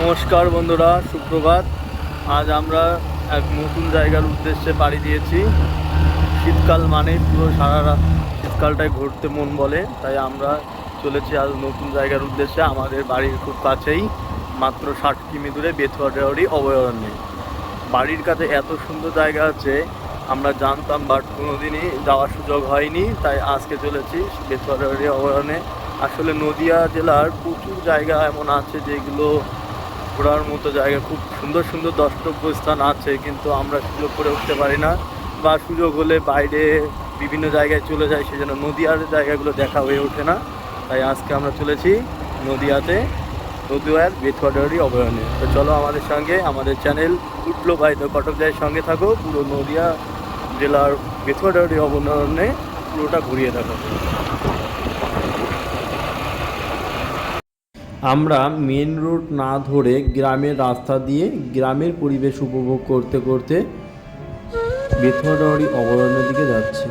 নমস্কার বন্ধুরা, সুপ্রভাত। আজ আমরা এক নতুন জায়গার উদ্দেশ্যে পাড়ি দিয়েছি। শীতকাল মানে পুরো সারা শীতকালটাই ঘুরতে মন বলে, তাই আমরা চলেছি আজ নতুন জায়গার উদ্দেশ্যে। আমাদের বাড়ির খুব কাছেই, মাত্র ষাট কিমি দূরে বেথুয়াডাওয়ারি অভয়ারণ্যে। বাড়ির কাছে এত সুন্দর জায়গা আছে, আমরা জানতাম বাট কোনোদিনই যাওয়ার সুযোগ হয়নি, তাই আজকে চলেছি বেথুয়াডাওয়ারি অভয়ারণ্যে। আসলে নদিয়া জেলার প্রচুর জায়গা এমন আছে যেগুলো ঘোরার মতো জায়গা, খুব সুন্দর সুন্দর দ্রষ্টব্য স্থান আছে, কিন্তু আমরা সুযোগ করে উঠতে পারি না বা সুযোগ হলে বাইরে বিভিন্ন জায়গায় চলে যাই, সেজন্য নদিয়ার জায়গাগুলো দেখা হয়ে ওঠে না। তাই আজকে আমরা চলেছি নদিয়াতে, নদীয়ার বেথুয়াডারি অভয়ারণ্যে। তো চলো আমাদের সঙ্গে, আমাদের চ্যানেল উঠল ভাই তো কটক জায়ের সঙ্গে থাকো, পুরো নদিয়া জেলার বেথুয়াডারি অভয়ারণ্যে পুরোটা ঘুরিয়ে থাকো আমরা মেন রোড না ধরে গ্রামের রাস্তা দিয়ে গ্রামের পরিবেশ উপভোগ করতে করতে বেথুয়াডাওয়ারি অভয়ারণ্যের দিকে যাচ্ছি।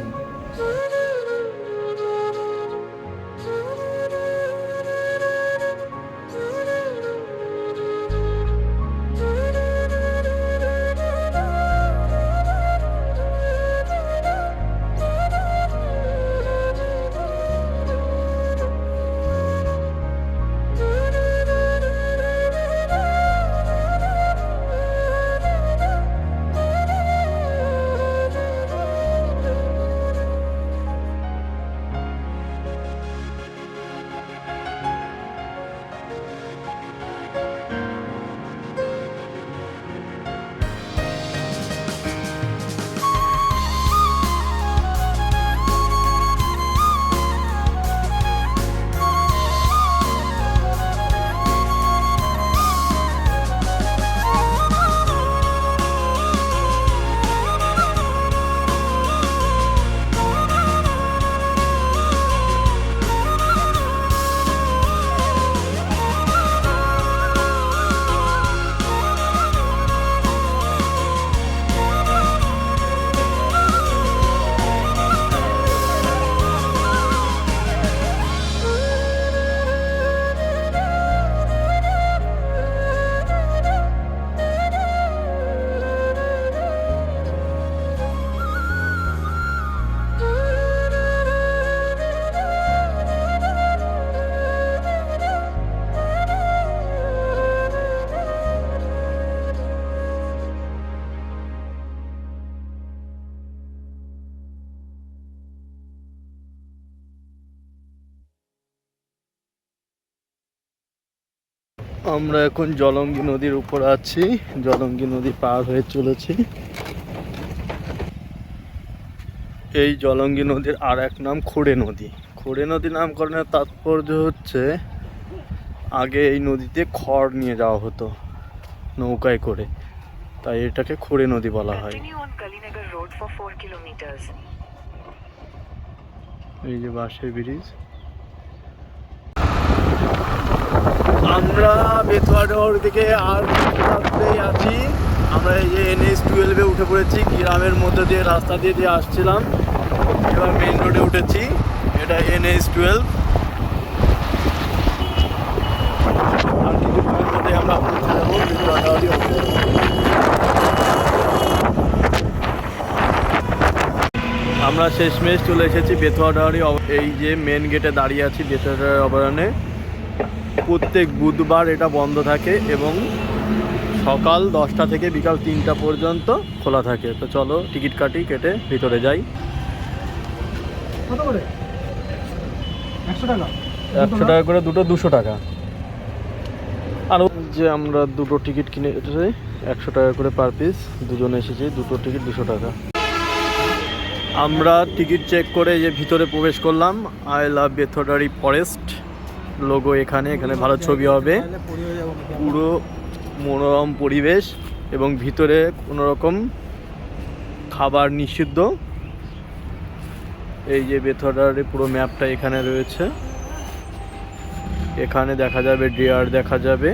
আমরা এখন জলঙ্গি নদীর উপর আছি। জলঙ্গি নদী পার হয়ে চলেছি। এই জলঙ্গি নদীর আর এক নাম খোড়ে নদী। খোড়ে নদী নামকরণের তাৎপর্য হচ্ছে আগে এই নদীতে খড় নিয়ে যাওয়া হতো নৌকায় করে। তাই এটাকে খোড়ে নদী বলা হয়। Continue on Kalinagar Road for 4 kilometers. এই যে বাঁশের ব্রিজ। আমরা বেতুয়াডোর দিকে আর আছি। আমরা এই যে এন এনএস টুয়েলভে উঠে পড়েছি, গ্রামের মধ্যে দিয়ে, রাস্তা দিয়ে দিয়ে আসছিলাম। এবার মেন রোডে উঠেছি, এটা এনএস টুয়েলভ। আমরা পৌঁছে যাব শেষমেশ চলে এসেছি অব- এই যে মেন গেটে দাঁড়িয়ে আছি বেথুয়াডাওয়ারি অভয়ারণ্যে প্রত্যেক বুধবার এটা বন্ধ থাকে এবং সকাল দশটা থেকে বিকাল তিনটা পর্যন্ত খোলা থাকে। তো চলো টিকিট কাটি কেটে ভিতরে যাই। একশো টাকা। করে দুটো দুশো টাকা। আর যে আমরা দুটো টিকিট কিনে এসেছি একশো টাকা করে পার পিস দুজন এসেছি দুটো টিকিট দুশো টাকা। আমরা টিকিট চেক করে যে ভিতরে প্রবেশ করলাম। আই লাভ বেথোডারি ফরেস্ট লোগো এখানে এখানে ভালো ছবি হবে। পুরো মনোরম পরিবেশ এবং ভিতরে কোনো রকম খাবার নিষিদ্ধ। এই যে বেথোডারি পুরো ম্যাপটা এখানে রয়েছে। এখানে দেখা যাবে ডিয়ার দেখা যাবে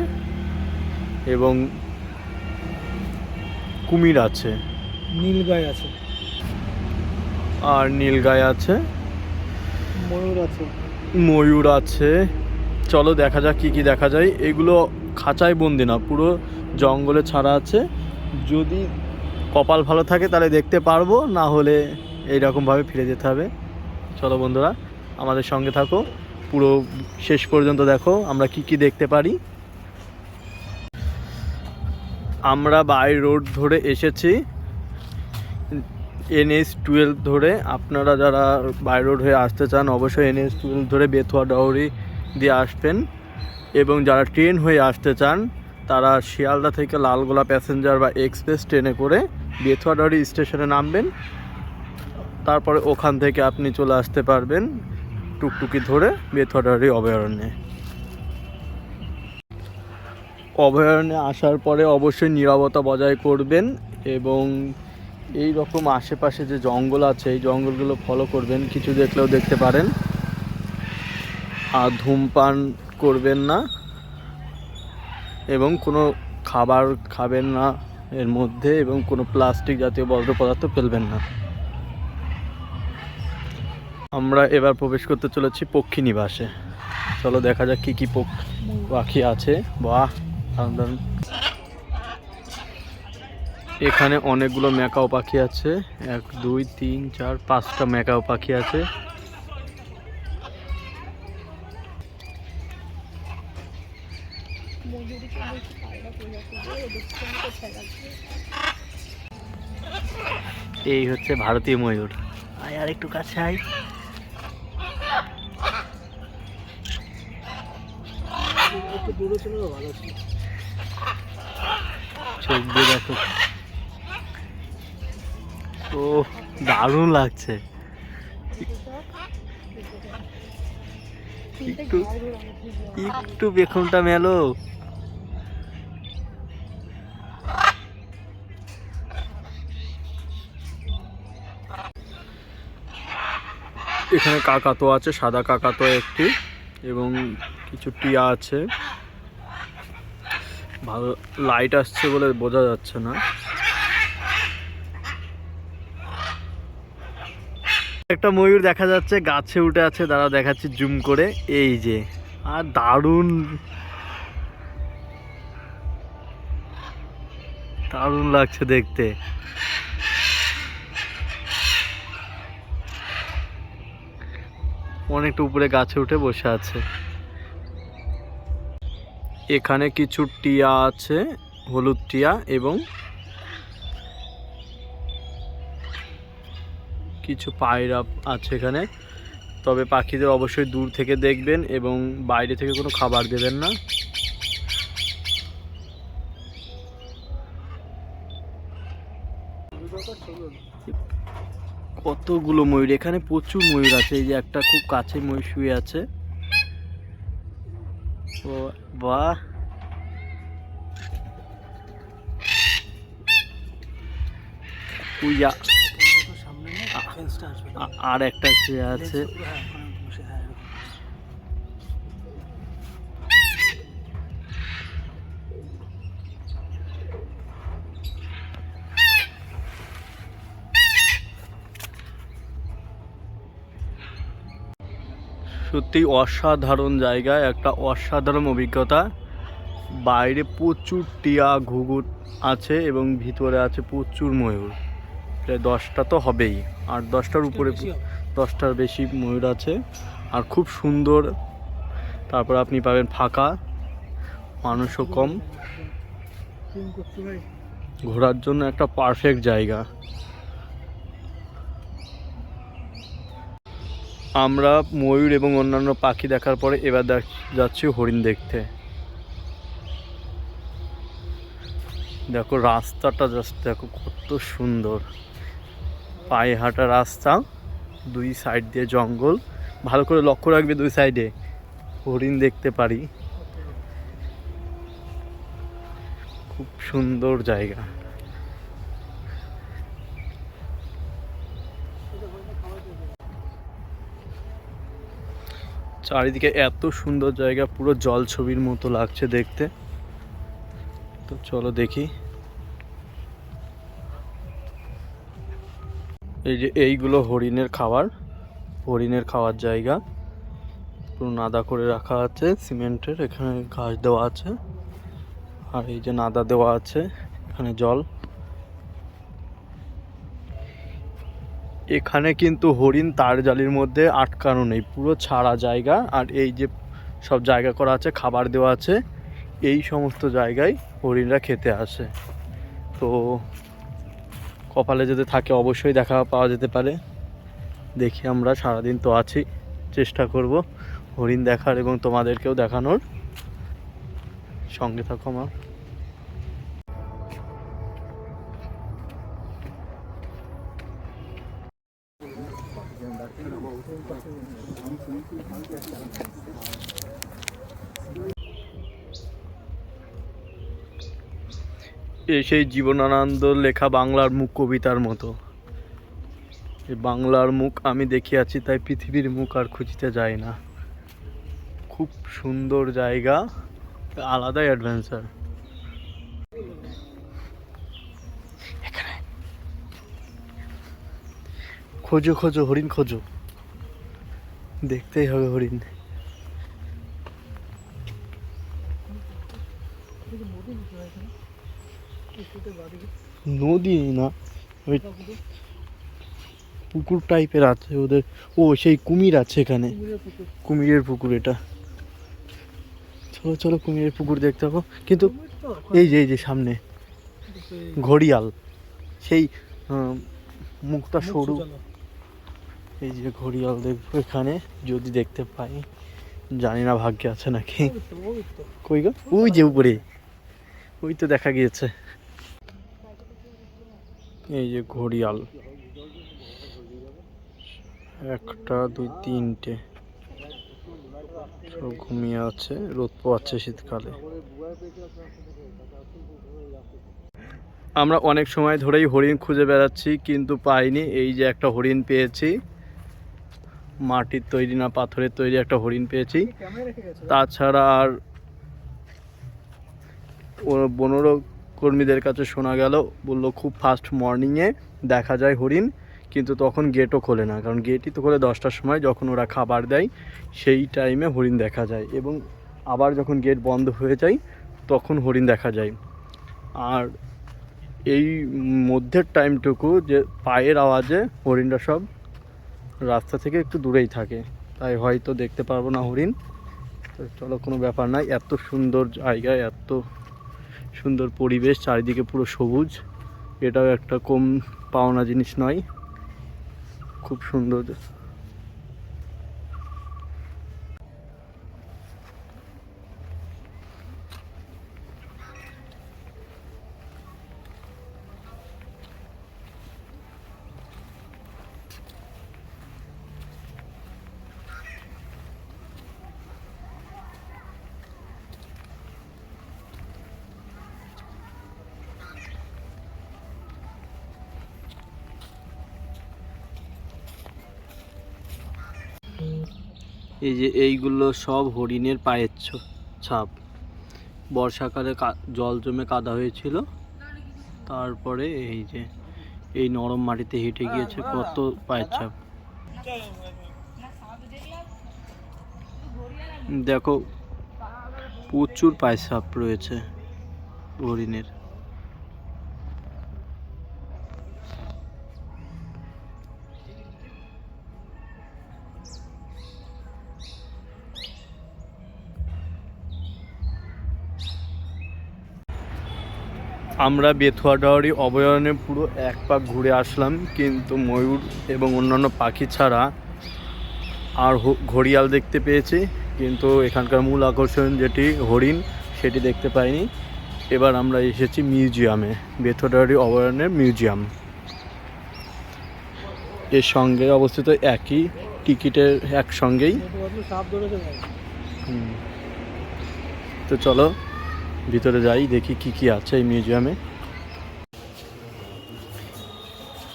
এবং কুমির আছে। নীল গায়ে আছে। আর নীলগাই আছে। ময়ূর আছে। ময়ূর আছে। চলো দেখা যাক কি কি দেখা যায়। এগুলো খাঁচায় বন্দি না, পুরো জঙ্গলে ছাড়া আছে। যদি কপাল ভালো থাকে তাহলে দেখতে পারব, না হলে এইরকমভাবে ফিরে যেতে হবে। চলো বন্ধুরা, আমাদের সঙ্গে থাকো। পুরো শেষ পর্যন্ত দেখো, আমরা কি কি দেখতে পারি। আমরা বাই রোড ধরে এসেছি এনএস টুয়েলভ ধরে। আপনারা যারা বাই রোড হয়ে আসতে চান, অবশ্যই এনএস টুয়েলভ ধরে বেথুয়া ডাউরি দিয়ে আসবেন এবং যারা ট্রেন হয়ে আসতে চান, তারা শিয়ালদা থেকে লালগোলা প্যাসেঞ্জার বা এক্সপ্রেস ট্রেনে করে বেথুয়া ডাউরি স্টেশনে নামবেন। তারপরে ওখান থেকে আপনি চলে আসতে পারবেন টুকটুকি ধরে বেথুয়া ডাউরি অভয়ারণ্যে। অভয়ারণ্যে আসার পরে অবশ্যই নিরাপত্তা বজায় করবেন এবং এই রকম আশেপাশে যে জঙ্গল আছে, এই জঙ্গলগুলো ফলো করবেন। কিছু দেখলেও দেখতে পারেন। আর ধূমপান করবেন না এবং কোনো খাবার খাবেন না এর মধ্যে এবং কোনো প্লাস্টিক জাতীয় বর্জ্য পদার্থ ফেলবেন না। আমরা এবার প্রবেশ করতে চলেছি পক্ষী নিবাসে। চলো দেখা যাক কী কী পাখি আছে। দারুণ। এখানে অনেকগুলো ম্যাকাও পাখি আছে। এক, দুই, তিন, চার, পাঁচটা ম্যাকাও পাখি আছে। এই হচ্ছে ভারতীয় ময়ূর। আয় আর একটু কাছে আয়। চোখ দিয়ে দেখো। ও দারুণ লাগছে। একটু একটু বেখনটা মেলো। এখানে কাকাতো আছে, সাদা কাকাতো একটি, এবং কিছু টিয়া আছে। ভালো লাইট আসছে বলে বোঝা যাচ্ছে না। একটা ময়ূর দেখা যাচ্ছে, গাছে উঠে আছে দাঁড়া দেখাচ্ছি জুম করে, এই যে। আর দারুণ দারুণ লাগছে দেখতে। অনেকটা উপরে গাছে উঠে বসে আছে। এখানে কিছু টিয়া আছে, হলুদ টিয়া এবং কিছু পায়রা আছে এখানে। তবে পাখিদের অবশ্যই দূর থেকে দেখবেন এবং বাইরে থেকে কোনো খাবার দেবেন না। কতগুলো ময়ূর এখানে প্রচুর ময়ূর আছে এই যে একটা খুব কাছে ময়ূর শুয়ে আছে। ও বাহ! আর একটা আছে। সত্যি অসাধারণ জায়গা একটা অসাধারণ অভিজ্ঞতা। বাইরে প্রচুর টিয়া ঘুঘুর আছে এবং ভিতরে আছে প্রচুর ময়ূর। প্রায় দশটা তো হবেই আর দশটার উপরে দশটার বেশি ময়ূর আছে। আর খুব সুন্দর তারপর আপনি পাবেন ফাঁকা মানুষও কম। ঘোরার জন্য একটা পারফেক্ট জায়গা। আমরা ময়ূর এবং অন্যান্য পাখি দেখার পরে এবার যাচ্ছি হরিণ দেখতে। দেখো রাস্তাটা জাস্ট দেখো কত সুন্দর। পায়ে হাঁটা রাস্তা, দুই সাইড দিয়ে জঙ্গল। ভালো করে লক্ষ্য রাখবে দুই সাইডে হরিণ দেখতে পারি। খুব সুন্দর জায়গা। চারিদিকে এত সুন্দর জায়গা, পুরো জল ছবির মতো লাগছে দেখতে। তো চলো দেখি। এই যে এইগুলো হরিণের খাবার, হরিণের খাওয়ার জায়গা। পুরো নাদা করে রাখা আছে, সিমেন্টের, এখানে ঘাস দেওয়া আছে। আর এই যে নাদা দেওয়া আছে, এখানে জল। এখানে কিন্তু হরিণ তার জালির মধ্যে আটকানো নেই, পুরো ছাড়া জায়গা। আর এই যে সব জায়গা করা আছে, খাবার দেওয়া আছে, এই সমস্ত জায়গায় হরিণরা খেতে আসে। তো কপালে যদি থাকে, অবশ্যই দেখা পাওয়া যেতে পারে। দেখি আমরা সারাদিন তো আছি, চেষ্টা করব হরিণ দেখার এবং তোমাদেরকেও দেখানোর। সঙ্গে থাকো আমার এ সেই জীবনানন্দ লেখা বাংলার মুখ কবিতার মতো। বাংলার মুখ আমি দেখিয়াছি, তাই পৃথিবীর মুখ আর খুঁজিতে যায় না। খুব সুন্দর জায়গা আলাদাই অ্যাডভেঞ্চার খোঁজো খোঁজো, হরিণ খোঁজো। দেখতেই হবে হরিণ। নদী না, ওই পুকুর টাইপের আছে ওদের। ও, সেই কুমির আছে এখানে। কুমিরের পুকুর এটা। চলো চলো, কুমিরের পুকুর দেখতে পাবো কিন্তু এই যে এই যে, সামনে ঘড়িয়াল। সেই মুখটা সরু। এই যে ঘড়িয়াল দেখব এখানে যদি দেখতে পাই জানি না ভাগ্যে আছে নাকি। কই গো? ওই যে উপরে। ওই তো দেখা গিয়েছে। এই যে ঘড়িয়াল। একটা দুই তিনটে। সব ঘুমিয়ে আছে রোদ পোয়াচ্ছে শীতকালে। আমরা অনেক সময় ধরেই হরিণ খুঁজে বেড়াচ্ছি কিন্তু পাইনি। এই যে একটা হরিণ পেয়েছি। মাটির তৈরি না পাথরের তৈরি একটা হরিণ পেয়েছি। তাছাড়া আর ও বনর কর্মীদের কাছে শোনা গেল বলল খুব ফাস্ট মর্নিংয়ে দেখা যায় হরিণ কিন্তু তখন গেটও খোলে না কারণ গেটই তো খোলে দশটার সময় যখন ওরা খাবার দেয় সেই টাইমে হরিণ দেখা যায় এবং আবার যখন গেট বন্ধ হয়ে যায় তখন হরিণ দেখা যায়। আর এই মধ্যের টাইমটুকু যে পায়ের আওয়াজে হরিণরা সব রাস্তা থেকে একটু দূরেই থাকে। তাই হয়তো দেখতে পারব না হরিণ। তো চলো, কোনো ব্যাপার নাই। এত সুন্দর জায়গা এত সুন্দর পরিবেশ, চারিদিকে পুরো সবুজ। এটাও একটা কম পাওনা জিনিস নয়। খুব সুন্দর এই যে এইগুলো সব হরিণের পায়ের ছাপ। বর্ষাকালে জল জমে কাদা হয়েছিল। তারপরে এই যে, এই নরম মাটিতে হেঁটে গিয়েছে কত পায়ের ছাপ। দেখো, প্রচুর পায়ের ছাপ রয়েছে হরিণের। আমরা বেথুয়াডাওয়ারি অভয়ারণ্যে পুরো এক পাক ঘুরে আসলাম, কিন্তু ময়ূর এবং অন্যান্য পাখি ছাড়া আর ঘড়িয়াল দেখতে পেয়েছি, কিন্তু এখানকার মূল আকর্ষণ যেটি হরিণ, সেটি দেখতে পাইনি। এবার আমরা এসেছি মিউজিয়ামে বেথুয়াডাওয়ারি অভয়ারণ্যের মিউজিয়াম। এর সঙ্গে অবস্থিত একই টিকিটের একসঙ্গেই। তো চলো ভিতরে যাই দেখি কি কি আছে এই মিউজিয়ামে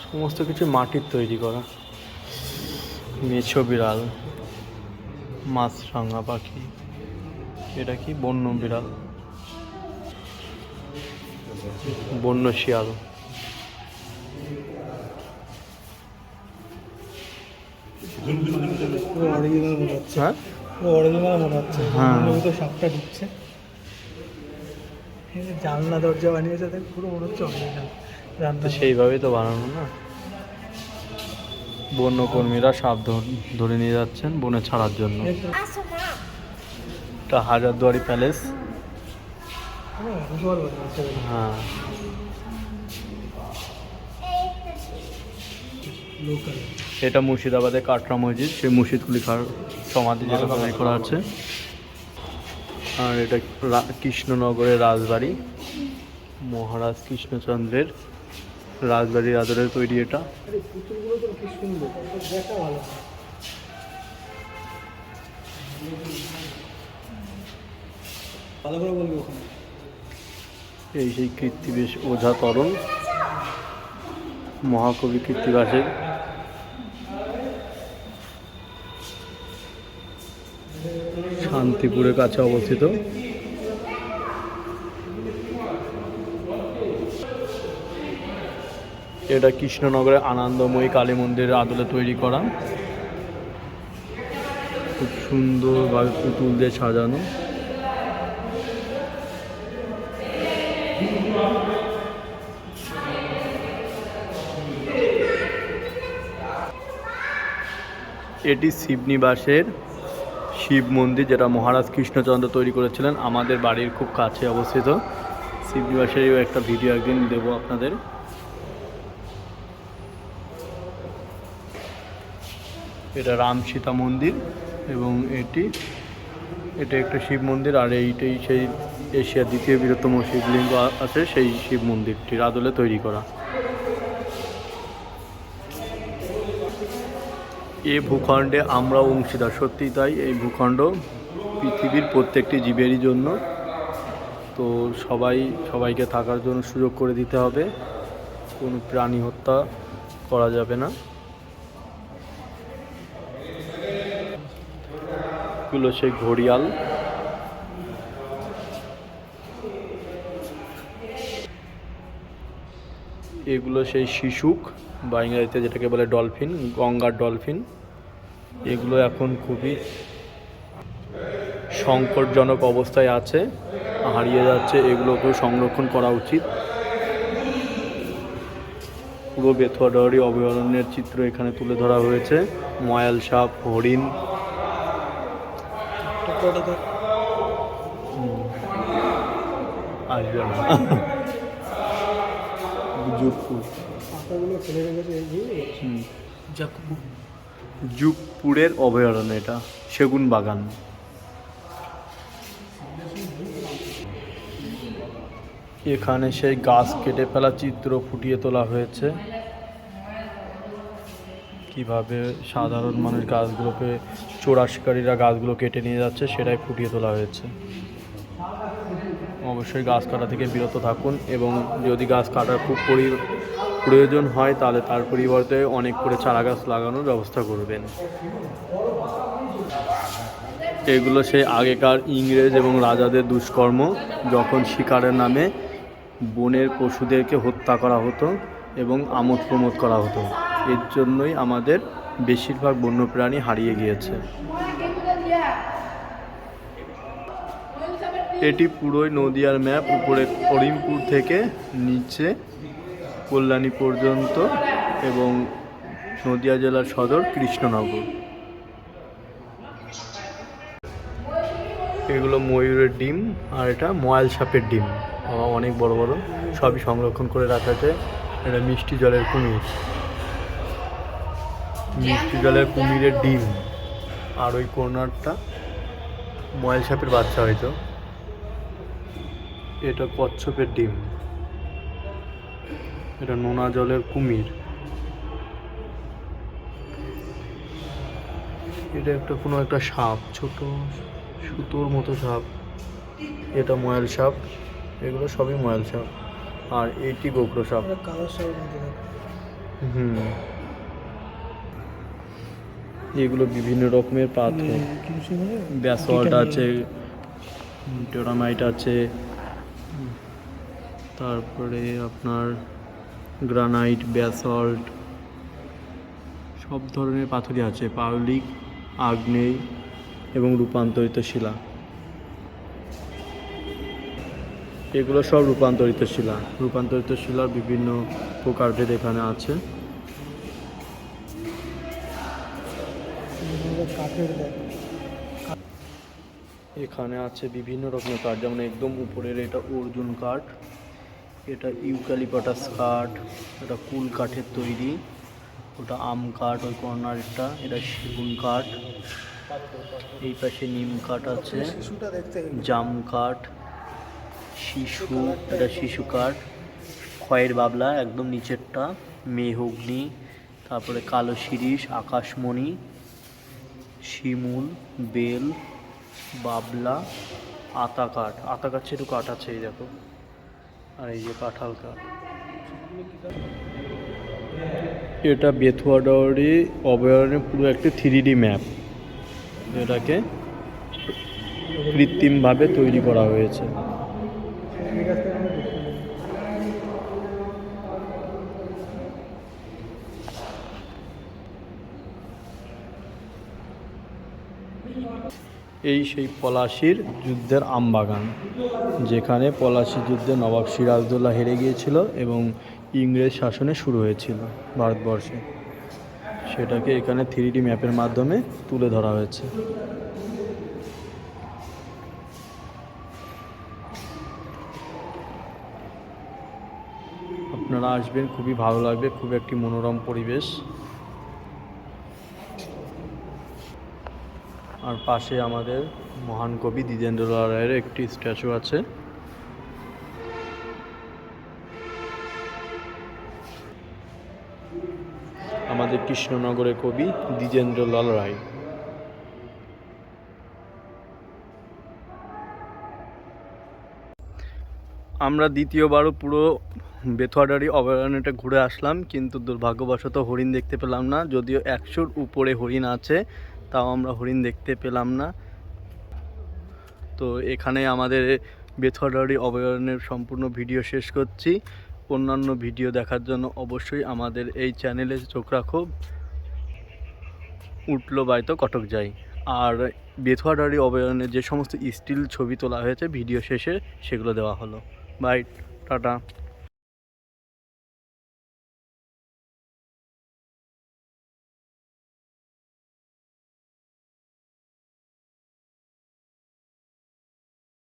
সমস্ত কিছু মাটির তৈরি করা। মেছো বিড়াল মাছরাঙা পাখি এটা কি? বন্য বিড়াল। বন্য শিয়াল। হ্যাঁ? হ্যাঁ। ওর ভিতর সাপটা ঢুকছে এই যে জানলা দরজা বানিয়েছে দেখ পুরো মনে হচ্ছে অরিজিনাল রান্না তো সেইভাবেই তো বানানো না? বন্যকর্মীরা সাপ ধরে নিয়ে যাচ্ছেন বনে ছাড়ার জন্য। এটা হাজারদুয়ারি প্যালেস? হ্যাঁ লোকাল এটা মুর্শিদাবাদে কাটরা মসজিদ সেই মুর্শিদকুলি খার সমাধি যেটা তৈরি করা আছে। আর এটা কৃষ্ণনগরের রাজবাড়ি মহারাজ কৃষ্ণচন্দ্রের রাজবাড়ির আদরে তৈরি এটা। এই সেই কীর্তিবেশ ওঝা তরণ মহাকবি কীর্তিবাসের শান্তিপুরের কাছে অবস্থিত। এটা কৃষ্ণনগরের আনন্দময়ী কালী মন্দিরের আদলে তৈরি করা। খুব সুন্দরভাবে পুতুল দিয়ে সাজানো। এটি শিবনিবাসের শিব মন্দির, যেটা মহারাজ কৃষ্ণচন্দ্র তৈরি করেছিলেন, আমাদের বাড়ির খুব কাছে অবস্থিত। শিবনিবাসেরও একটা ভিডিও একদিন দেবো আপনাদের। এটা রাম সীতা মন্দির এবং এটি, এটা একটা শিব মন্দির, আর এইটাই সেই এশিয়ার দ্বিতীয় বৃহত্তম শিবলিঙ্গ আছে, সেই শিব মন্দিরটির আদলে তৈরি করা। এ ভূখণ্ডে আমরা অংশীদার, সত্যি তাই এই ভূখণ্ড পৃথিবীর প্রত্যেকটি জীবেরই জন্য। তো সবাই, সবাইকে থাকার জন্য সুযোগ করে দিতে হবে। কোনো প্রাণী হত্যা করা যাবে না। এগুলো সেই ঘড়িয়াল। এগুলো সেই শিশুক, বা ইংরেজিতে যেটাকে বলে ডলফিন, গঙ্গার ডলফিন। এগুলো এখন খুবই সংকটজনক অবস্থায় আছে হারিয়ে যাচ্ছে এগুলোকেও সংরক্ষণ করা উচিত। পুরো বেথুয়াডারি অভয়ারণ্যের চিত্র এখানে তুলে ধরা হয়েছে। ময়াল সাপ হরিণ। আসবে না। যুগপুর পাতাগুলো ফেলে রেখেছে এই যে। হুম। জাকুবু যুগপুরের অভয়ারণ্য এটা, সেগুন বাগান। এখানে সেই গাছ কেটে ফেলা চিত্র ফুটিয়ে তোলা হয়েছে। কীভাবে সাধারণ মানুষ গাছগুলোকে, চোরা শিকারীরা গাছগুলো কেটে নিয়ে যাচ্ছে, সেটাই ফুটিয়ে তোলা হয়েছে। অবশ্যই গাছ কাটা থেকে বিরত থাকুন এবং যদি গাছ কাটার খুব পরি- প্রয়োজন হয়, তাহলে তার পরিবর্তে অনেক করে চারা গাছ লাগানোর ব্যবস্থা করবেন। এগুলো সেই আগেকার ইংরেজ এবং রাজাদের দুষ্কর্ম, যখন শিকারের নামে বনের পশুদেরকে হত্যা করা হতো এবং আমোদ প্রমোদ করা হতো। এর জন্যই আমাদের বেশিরভাগ বন্যপ্রাণী হারিয়ে গিয়েছে। এটি পুরোই নদিয়ার ম্যাপ, উপরে করিমপুর থেকে নিচে কল্যাণী পর্যন্ত এবং নদিয়া জেলার সদর কৃষ্ণনগর। এগুলো ময়ূরের ডিম আর এটা ময়াল সাপের ডিম। অনেক বড় বড়, সবই সংরক্ষণ করে রাখা আছে। এটা মিষ্টি জলের কুমির। মিষ্টি জলের কুমিরের ডিম। আর ওই কর্নারটা ময়াল সাপের বাচ্চা হয়তো। এটা কচ্ছপের ডিম। এটা নোনা জলের কুমির। এটা একটা কোনো একটা সাপ ছোট সুতোর মতো সাপ। এটা ময়াল সাপ এগুলো সবই ময়াল সাপ। আর এইটি গোগ্র সাপ। হুম। এগুলো বিভিন্ন রকমের পাথর। ব্যাসল্ট আছে টোরামাইট আছে। তারপরে আপনার গ্রানাইট, ব্যাসল্ট, সব ধরনের পাথরই আছে। পাউলিক, আগ্নেয় এবং রূপান্তরিত শিলা। এগুলো সব রূপান্তরিত শিলা। রূপান্তরিত শিলার বিভিন্ন প্রকারভেদ এখানে আছে। এখানে আছে বিভিন্ন রকমের কাঠ, যেমন একদম উপরের এটা অর্জুন কাঠ। এটা ইউক্যালিপটাস কাঠ, এটা কুল কাঠের তৈরি, ওটা আম কাঠ, ওই কর্নারটা এটা সেগুন কাঠ, এই পাশে নিম কাঠ আছে, জাম কাঠ, শিশু, এটা শিশু কাঠ, খয়ের বাবলা একদম নিচেরটা, মেহগ্নি, তারপরে কালো শিরিষ, আকাশমণি, শিমুল, বেল, বাবলা, আতা কাঠ, আতা গাছে একটু কাঠ আছে, এই দেখো। আর এই যে কাঁঠাল কাঠ এটা বেথুয়াডাওয়ারি অভয়ারণ্যের পুরো একটি থ্রি ম্যাপ এটাকে কৃত্রিমভাবে তৈরি করা হয়েছে এই কাছ থেকে আমি দেখতে পারি। এই সেই পলাশির যুদ্ধের আমবাগান, যেখানে পলাশি যুদ্ধে নবাব সিরাজদৌল্লা হেরে গিয়েছিল এবং ইংরেজ শাসনে শুরু হয়েছিল ভারতবর্ষে। সেটাকে এখানে থ্রি ডি ম্যাপের মাধ্যমে তুলে ধরা হয়েছে। আপনারা আসবেন, খুবই ভালো লাগবে, খুব একটি মনোরম পরিবেশ। আর পাশে আমাদের মহান কবি দ্বিজেন্দ্রলাল রায়ের একটি স্ট্যাচু আছে। আমাদের কৃষ্ণনগরের কবি দ্বিজেন্দ্রলাল রায়। আমরা দ্বিতীয়বারও পুরো বেথুয়াডারি অভয়ারণ্যটা ঘুরে আসলাম, কিন্তু দুর্ভাগ্যবশত হরিণ দেখতে পেলাম না, যদিও একশোর উপরে হরিণ আছে। তাও আমরা হরিণ দেখতে পেলাম না। তো এখানে আমাদের বেথুয়াডারি অভয়ারণ্যের সম্পূর্ণ ভিডিও শেষ করছি। অন্যান্য ভিডিও দেখার জন্য অবশ্যই আমাদের এই চ্যানেলে চোখ রাখো। উঠল বাইতো কটক যাই। আর বেথুয়াডারি অভয়ারণ্যে যে সমস্ত স্টিল ছবি তোলা হয়েছে, ভিডিও শেষে সেগুলো দেওয়া হলো। Bye, tata.